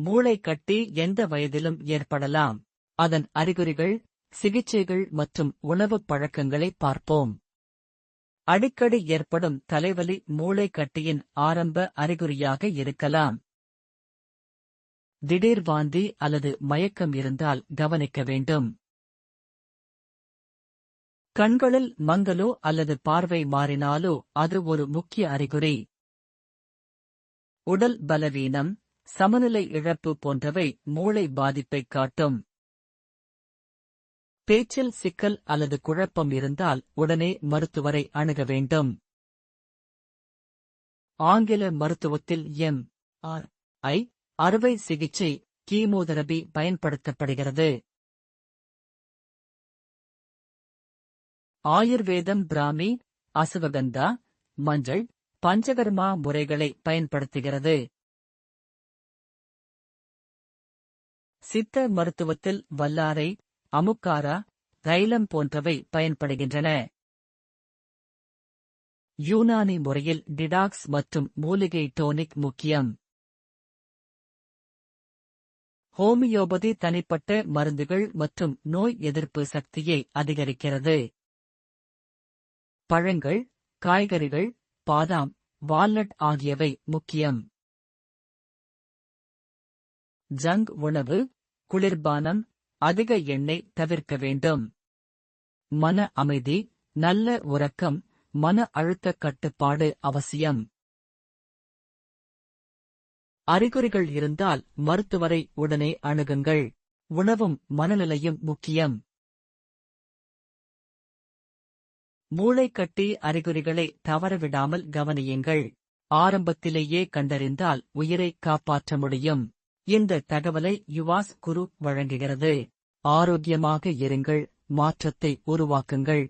மூளை கட்டி எந்த வயதிலும் ஏற்படலாம். அதன் அறிகுறிகள் சிகிச்சைகள் மற்றும் உணவுப் பழக்கங்களை பார்ப்போம். அடிக்கடி ஏற்படும் தலைவலி மூளை கட்டியின் ஆரம்ப அறிகுறியாக இருக்கலாம். திடீர் வாந்தி அல்லது மயக்கம் இருந்தால் கவனிக்க வேண்டும். கண்களில் மங்கலோ அல்லது பார்வை மாறினாலோ அது ஒரு முக்கிய அறிகுறி. உடல் பலவீனம் சமநிலை இழப்பு போன்றவை மூளை பாதிப்பை காட்டும். பேச்சில் சிக்கல் அல்லது குழப்பம் இருந்தால் உடனே மருத்துவரை அணுக வேண்டும். ஆங்கில மருத்துவத்தில் எம். ஆர். ஐ. அறுவை சிகிச்சை கீமோதெரபி பயன்படுத்தப்படுகிறது. ஆயுர்வேதம் பிராமி அசுவகந்தா மஞ்சள் பஞ்சகர்மா முறைகளை பயன்படுத்துகிறது. சித்த மருத்துவத்தில் வல்லாரை அமுக்காரா தைலம் போன்றவை பயன்படுகின்றன. யூனானி முறையில் டிடாக்ஸ் மற்றும் மூலிகை டோனிக் முக்கியம். ஹோமியோபதி தனிப்பட்ட மருந்துகள் மற்றும் நோய் எதிர்ப்பு சக்தியை அதிகரிக்கிறது. பழங்கள் காய்கறிகள் பாதாம் வால்நட் ஆகியவை முக்கியம். ஜங்க் உணவு குளிர்பானம் அதிக எண்ணெய் தவிர்க்க வேண்டும். மன அமைதி நல்ல உறக்கம் மன அழுத்த கட்டுப்பாடு அவசியம். அறிகுறிகள் இருந்தால் மருத்துவரை உடனே அணுகுங்கள். உணவும் மனநிலையும் முக்கியம். மூளைக்கட்டி அறிகுறிகளை தவறவிடாமல் கவனியுங்கள். ஆரம்பத்திலேயே கண்டறிந்தால் உயிரை காப்பாற்ற முடியும். இந்த தகவலை யுவாஸ் குரு வழங்குகிறது. ஆரோக்கியமாக இருங்கள் மாற்றத்தை உருவாக்குங்கள்.